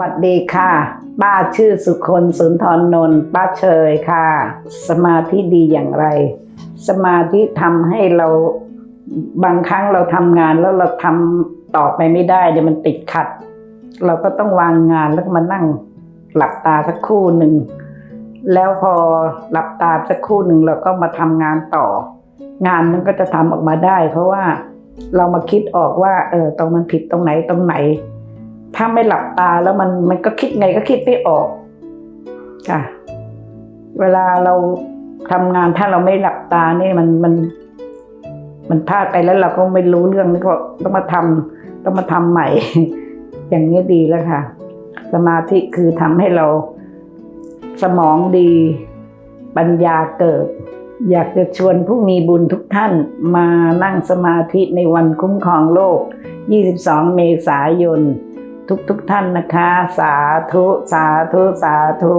วัสดีค่ะ ป้าชื่อสุคนสุนทรนนท์ป้าเชยค่ะ สมาธิดีอย่างไร สมาธิทำให้เราบางครั้งเราทำงานแล้วเราทำต่อไปไม่ได้เดี๋ยวมันติดขัด เราก็ต้องวางงานแล้วมานั่งหลับตาสักคู่หนึ่ง แล้วพอหลับตาสักคู่หนึ่งเราก็มาทำงานต่อ งานมันก็จะทำออกมาได้ เพราะว่าเรามาคิดออกว่า เออตรงมันผิดตรงไหนตรงไหน ถ้าไม่หลับตาแล้วมันมันก็คิดไงก็คิดไม่ออกค่ะ เวลาเราทำงานถ้าเราไม่หลับตาเนี่ยมันมัน มันพลาดไปแล้วเราก็ไม่รู้เรื่องนี่ก็ต้องมาทำต้องมาทำใหม่ อย่างนี้ดีแล้วค่ะ สมาธิคือทำให้เราสมองดี ปัญญาเกิด อยากจะชวนผู้มีบุญทุกท่านมานั่งสมาธิในวันคุ้มครองโลก 22 เมษายน ทุกทุกท่านนะคะ สาธุ สาธุ สาธุ